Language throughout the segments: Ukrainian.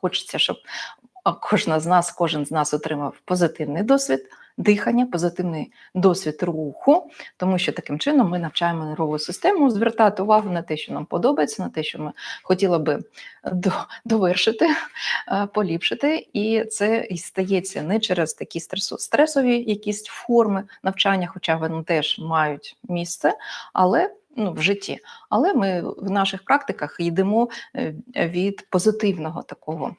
хочеться, щоб кожна з нас, кожен з нас отримав позитивний досвід дихання, позитивний досвід руху, тому що таким чином ми навчаємо нервову систему звертати увагу на те, що нам подобається, на те, що ми хотіли би довершити, е, поліпшити. І це і стається не через такі стресові якісь форми навчання, хоча вони теж мають місце, але ну, в житті. Але ми в наших практиках йдемо е, від позитивного такого.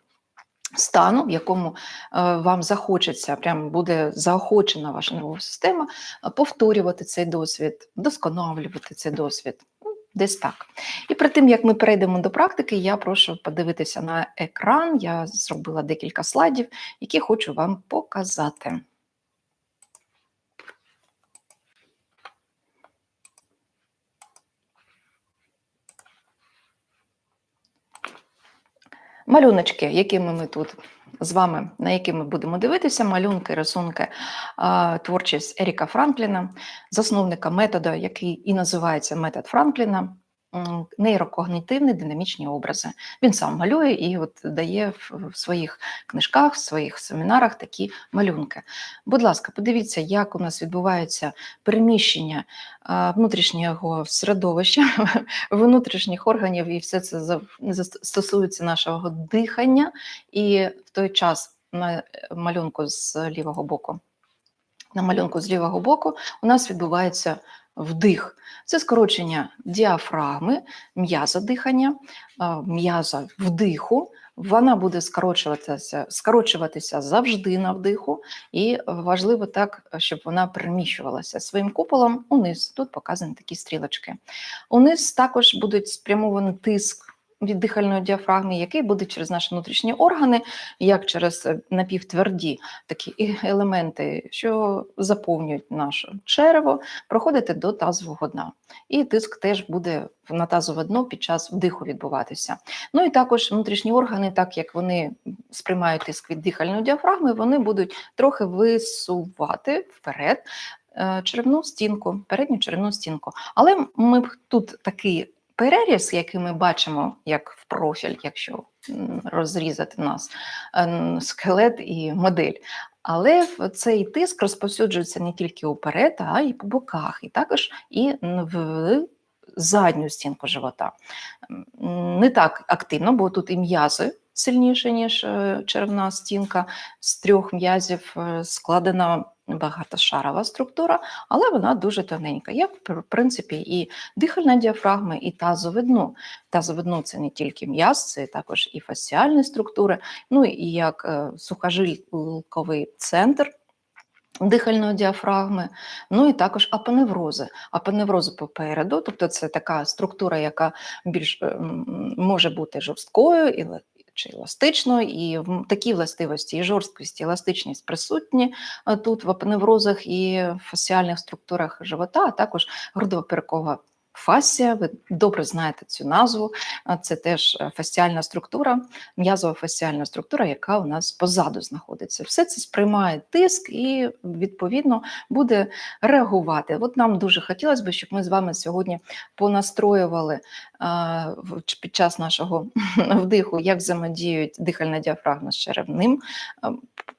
Стану, в якому е, вам захочеться, прямо буде заохочена ваша нервова система, е, повторювати цей досвід, вдосконалювати цей досвід. Ну, Десь так. І перед тим, як ми перейдемо до практики, я прошу подивитися на екран. Я зробила декілька слайдів, які хочу вам показати. Малюночки, якими ми тут з вами, на які ми будемо дивитися, малюнки, рисунки, творчість Еріка Франкліна, засновника методу, який і називається метод Франкліна, нейрокогнітивні динамічні образи. Він сам малює і от дає в своїх книжках, в своїх семінарах такі малюнки. Будь ласка, подивіться, як у нас відбувається переміщення внутрішнього середовища, внутрішніх органів, і все це стосується нашого дихання. І в той час на малюнку з лівого боку. На малюнку з лівого боку у нас відбувається вдих. Це скорочення діафрагми, м'яза дихання, м'яза вдиху. Вона буде скорочуватися, скорочуватися завжди на вдиху, і важливо так, щоб вона переміщувалася своїм куполом униз. Тут показані такі стрілочки. Униз також буде спрямований тиск від дихальної діафрагми, який буде через наші внутрішні органи, як через е, напівтверді такі елементи, що заповнюють наше черево, проходити до тазового дна. І тиск теж буде на тазове дно під час вдиху відбуватися. Ну і також внутрішні органи, так як вони сприймають тиск від дихальної діафрагми, вони будуть трохи висувати вперед е, черевну стінку, передню черевну стінку. Але ми б тут такий переріз, який ми бачимо як в профіль, якщо розрізати нас ем, скелет і модель. Але цей тиск розповсюджується не тільки уперед, а й по боках, і також і в задню стінку живота. Не так активно, бо тут і м'язи сильніші, ніж е, черевна стінка. З трьох м'язів е, складена багатошарова структура, але вона дуже тоненька. Як в принципі і дихальна діафрагма, і. Тазове дно це не тільки м'яз, це також і фасціальні структури, ну і як е, сухожилковий центр. Дихальної діафрагми, ну і також апоневрози. Апоневрози попереду, тобто це така структура, яка більш е, може бути жорсткою чи еластично, і такі властивості, і жорсткість, і еластичність присутні е, тут в апневрозах і фасіальних структурах живота, а також грудово-перекова фасція. Ви добре знаєте цю назву. Це теж е, фасціальна структура, м'язова фасціальна структура, яка у нас позаду знаходиться. Все це сприймає тиск і відповідно буде реагувати. От нам дуже хотілося б, щоб ми з вами сьогодні понастроювали під час нашого вдиху, як взаємодіють дихальна діафрагма з черевним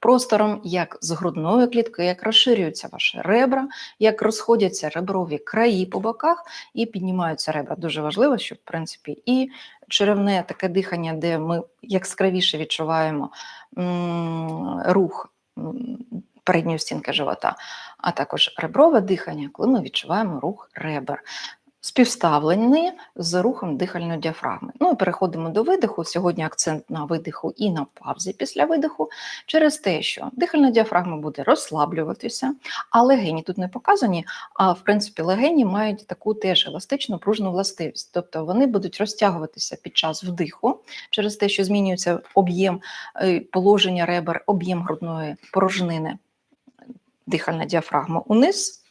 простором, як з грудною кліткою, як розширюються ваші ребра, як розходяться реброві краї по боках і піднімаються ребра. Дуже важливо, щоб в принципі і черевне таке дихання, де ми яскравіше відчуваємо рух передньої стінки живота, а також реброве дихання, коли ми відчуваємо рух ребер. Співставлені з рухом дихальної діафрагми. Ну і переходимо до видиху. Сьогодні акцент на видиху і на павзі після видиху, через те, що дихальна діафрагма буде розслаблюватися, а легені тут не показані. А в принципі, легені мають таку теж еластичну пружну властивість, тобто вони будуть розтягуватися під час вдиху через те, що змінюється об'єм е, положення ребер, об'єм грудної порожнини, дихальна діафрагма униз.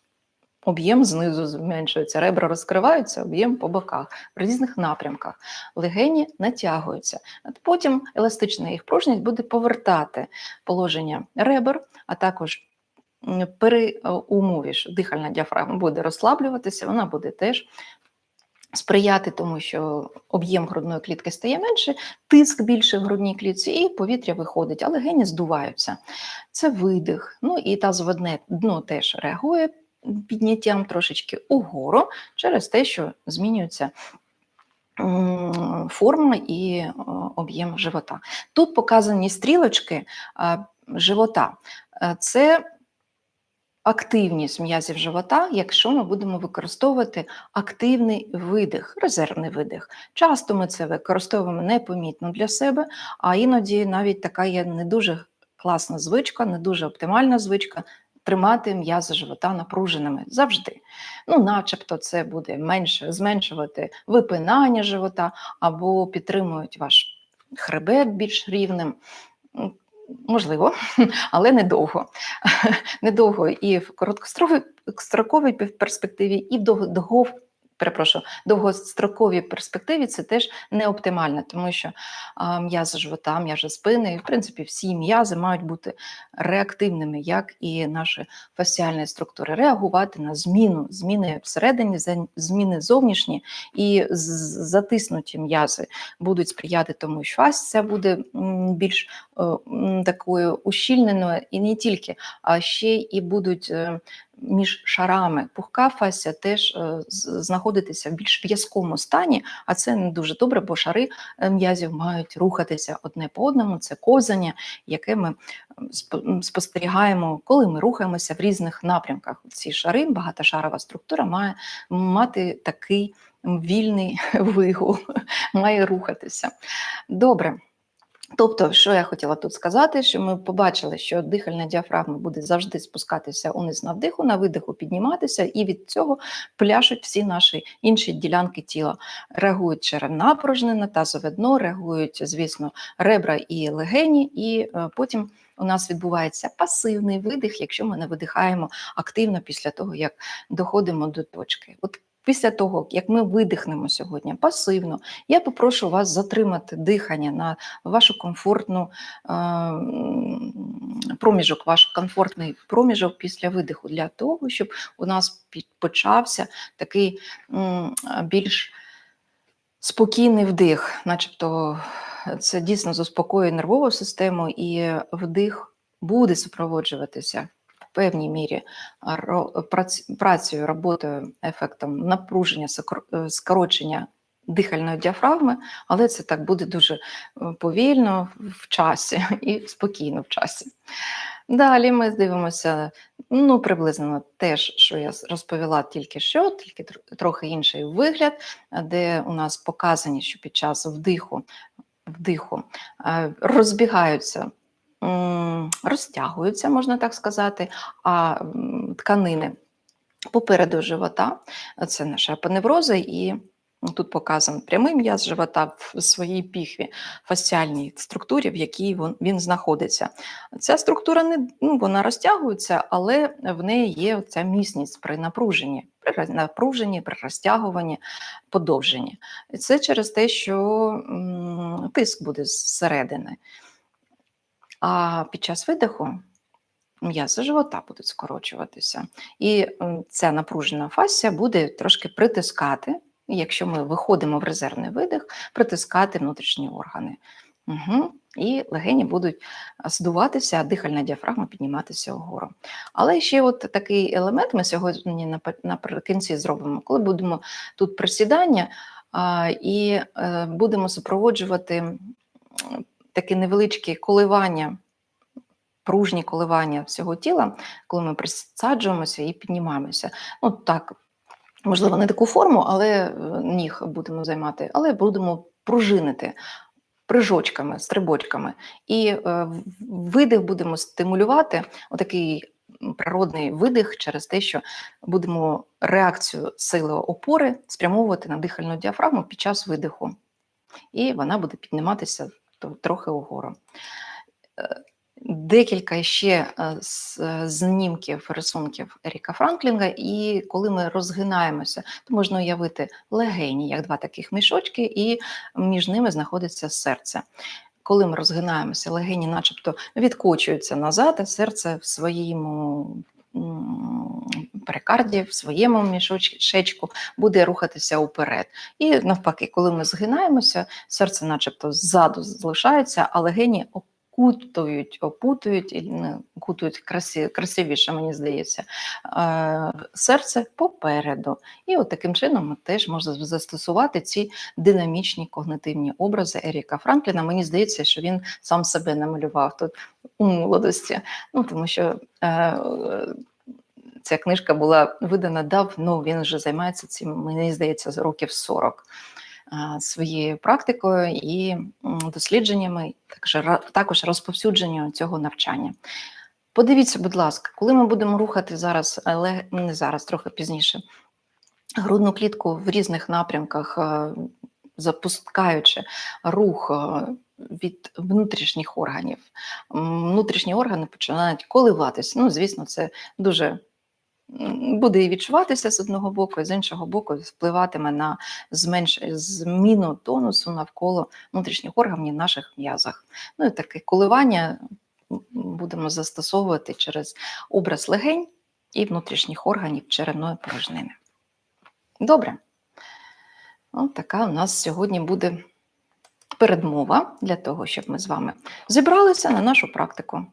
Об'єм знизу зменшується, ребра розкриваються, об'єм по боках в різних напрямках. Легені натягуються. Потім еластична їх пружність буде повертати положення ребер, а також при е, умові, що дихальна діафрагма буде розслаблюватися, вона буде теж сприяти тому, що об'єм грудної клітки стає менше, тиск більше в грудній клітці, і повітря виходить, а легені здуваються. Це видих. Ну і тазовидне дно теж реагує підняттям трошечки угору через те, що змінюється форма і е, об'єм живота. Тут показані стрілочки е, живота. Е, Це активність м'язів живота, якщо ми будемо використовувати активний видих, резервний видих. Часто ми це використовуємо непомітно для себе, а іноді навіть така є не дуже класна звичка, не дуже оптимальна звичка. Тримати м'язи живота напруженими завжди. Ну, начебто, це буде менше зменшувати випинання живота або підтримують ваш хребет більш рівним. Можливо, але недовго. Недовго і в короткостроковій строковій перспективі, і в довго- перепрошую, довгостроковій перспективі це теж не оптимально, тому що м'язи живота, м'язи спини, і в принципі всі м'язи мають бути реактивними, як і наші фасціальні структури, реагувати на зміну, зміни всередині, зміни зовнішні і затиснуті м'язи будуть сприяти тому, що фасція буде більш е, такою ущільненою, і не тільки, а ще і будуть е, між шарами пухка фасція теж е, знаходитися в більш в'язкому стані, а це не дуже добре, бо шари е, м'язів мають рухатися одне по одному. Це ковзання, яке ми спостерігаємо, коли ми рухаємося в різних напрямках. Ці шари, багатошарова структура має мати такий вільний вигул, має рухатися. Добре. Тобто, що я хотіла тут сказати, що ми побачили, що дихальна діафрагма буде завжди спускатися униз на вдиху, на видиху підніматися, і від цього пляшуть всі наші інші ділянки тіла. Реагують черевна порожнина, тазове дно, реагують, звісно, ребра і легені, і е, потім у нас відбувається пасивний видих, якщо ми не видихаємо активно після того, як доходимо до точки. От Після того, як ми видихнемо сьогодні пасивно, я попрошу вас затримати дихання на вашу комфортну е, проміжок, ваш комфортний проміжок після видиху, для того, щоб у нас почався такий більш спокійний вдих, начебто це дійсно заспокоює нервову систему, і вдих буде супроводжуватися певній мірі працею, роботою, ефектом напруження, е, скорочення дихальної діафрагми, але це так буде дуже е, повільно в часі і спокійно в часі. Далі ми дивимося, ну, приблизно теж, що я розповіла тільки що, тільки трохи інший вигляд, де у нас показані, що під час вдиху, вдиху е, розбігаються, розтягуються, можна так сказати, а тканини попереду живота, це наша апоневроза, і тут показан прямий м'яз живота в своїй піхві, фасціальній структурі, в якій він, знаходиться. Ця структура не ну, вона розтягується, але в неї є ця міцність при напруженні, при напруженні, при розтягуванні, подовженні. Це через те, що м, тиск буде зсередини. А під час видиху м'язи живота будуть скорочуватися. І ця напружена фасція буде трошки притискати, якщо ми виходимо в резервний видих, притискати внутрішні органи. Угу. І легені будуть здуватися, а дихальна діафрагма підніматися вгору. Але ще от такий елемент ми сьогодні наприкінці зробимо, коли будемо тут присідання і е, будемо супроводжувати такі невеличкі коливання пружні коливання всього тіла, коли ми присаджуємося і піднімаємося. Ну так, можливо, не таку форму, але е, ніг будемо займати, але будемо пружинити прижочками, стрибочками. І е, видих будемо стимулювати, отакий природний видих через те, що будемо реакцію сили опори спрямовувати на дихальну діафрагму під час видиху. І вона буде підніматися трохи угору. Е, Декілька ще е, е, знімків, рисунків Еріка Франклінга, і коли ми розгинаємося, то можна уявити легені, як два таких мішочки, і між ними знаходиться серце. Коли ми розгинаємося, легені начебто відкочуються назад, а серце в своєму перикардії в своєму мішечку буде рухатися уперед. І навпаки, коли ми згинаємося, серце, начебто, ззаду залишається, а легені окутують, опутують, і, ну, окутують красі, красивіше, мені здається, е, серце попереду. І от таким чином ми теж можна застосувати ці динамічні когнитивні образи Еріка Франкліна. Мені здається, що він сам себе намалював тут у молодості, ну тому що. Е, Ця книжка була видана давно, він вже займається цим, мені здається, за років 40 своєю практикою і дослідженнями, також, розповсюдженням цього навчання. Подивіться, будь ласка, коли ми будемо рухати зараз, але не зараз, трохи пізніше, грудну клітку в різних напрямках, е, запускаючи рух е, від внутрішніх органів, внутрішні органи починають коливатися. Ну, звісно, це дуже буде і відчуватися з одного боку, і з іншого боку, впливатиме на зменш... зміну тонусу навколо внутрішніх органів в наших м'язах. Ну і таке коливання будемо застосовувати через образ легень і внутрішніх органів черевної порожнини. Добре. От така у нас сьогодні буде передмова для того, щоб ми з вами зібралися на нашу практику.